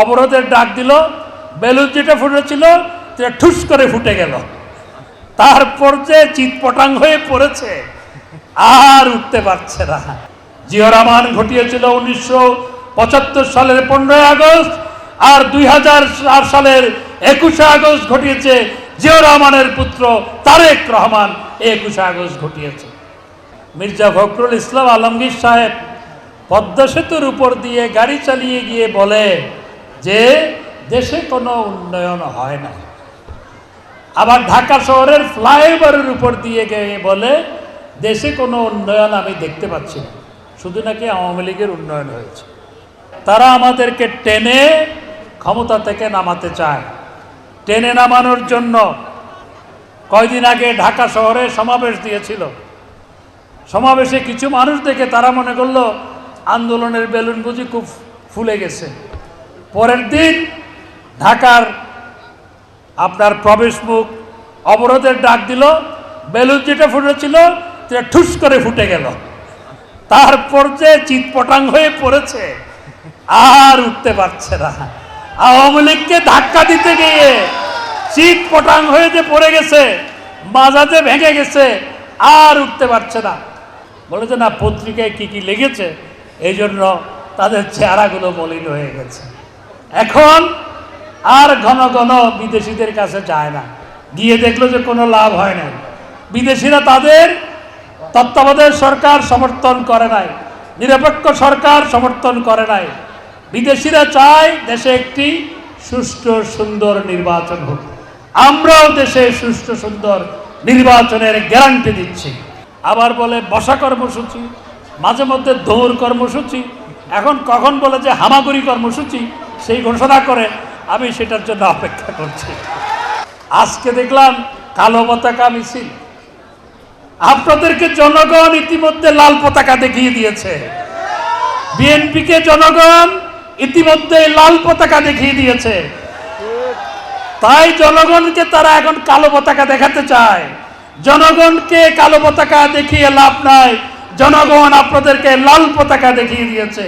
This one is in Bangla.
অবরোধের ডাক দিল, বেলুন যেটা ফুটেছিল, সেটা ঠুস করে ফুটে গেল। তারপর যে চিৎপটাং হয়ে পড়েছে, আর উঠতে পারছে না। জিয়া রহমান ঘটিয়েছিল উনিশশো পঁচাত্তর সালের পনেরোই আগস্ট, আর দুই হাজার সালের একুশে আগস্ট ঘটিয়েছে জিয়া রহমানের পুত্র তারেক রহমান। একুশে আগস্ট ঘটিয়েছে। মির্জা ফখরুল ইসলাম আলমগীর সাহেব পদ্মা সেতুর উপর দিয়ে গাড়ি চালিয়ে গিয়ে বলে যে দেশে কোনো উন্নয়ন হয় না। আবার ঢাকা শহরের ফ্লাইওভারের উপর দিয়ে গিয়ে বলে, দেশে কোনো উন্নয়ন আমি দেখতে পাচ্ছি না। শুধু নাকি আওয়ামী লীগের উন্নয়ন হয়েছে। তারা আমাদেরকে টেনে ক্ষমতা থেকে নামাতে চায়। টেনে নামানোর জন্য কয়দিন আগে ঢাকা শহরে সমাবেশ দিয়েছিল। সমাবেশে কিছু মানুষ দেখে তারা মনে করল, আন্দোলনের বেলুন বুঝি খুব ফুলে গেছে। পরের দিন ঢাকার আপনার প্রবেশ মুখ অবরোধের ডাক দিল, বেলুন যেটা ফুটেছিল সেটা ঠুস করে ফুটে গেল। তারপর যে চিৎপটাং হয়ে পড়েছে, আর উঠতে পারছে না। আওয়ামী লীগকে ধাক্কা দিতে গিয়ে চিৎ পটাং হয়ে যে পড়ে গেছে মাজাতে ভেঙে গেছে, আর উঠতে পারছে না। বলেছে না, পত্রিকায় কি কি লেগেছে এই জন্য তাদের চেহারাগুলো মলিন হয়ে গেছে। এখন আর ঘন ঘন বিদেশিদের কাছে যায় না। গিয়ে দেখল যে কোনো লাভ হয় না বিদেশিরা তাদের তত্ত্বাবধায়ক সরকার সমর্থন করে নাই। নিরপেক্ষ সরকার সমর্থন করে নাই। বিদেশিরা চায় দেশে একটি সুষ্ঠু, সুন্দর নির্বাচন হোক। আমরাও দেশে সুষ্ঠু, সুন্দর নির্বাচনের গ্যারান্টি দিচ্ছি। আবার বলে, বসা কর্মসূচি, মাঝে মধ্যে দৌড় কর্মসূচি, এখন কখন বলে যে হামাগুড়ি কর্মসূচি সেই ঘোষণা করে আমি সেটার জন্য অপেক্ষা করছি। আজকে দেখলাম কালো পতাকা মিছিল। আপনাদেরকে জনগণ ইতিমধ্যে লাল পতাকা দেখিয়ে দিয়েছে। বিএনপিকে জনগণ ইতিমধ্যে লাল পতাকা দেখিয়ে দিয়েছে। তাই জনগণকে তারা এখন কালো পতাকা দেখাতে চায়। জনগণকে কালো পতাকা দেখিয়ে লাভ নাই। জনগণ আপনাদেরকে লাল পতাকা দেখিয়ে দিয়েছে।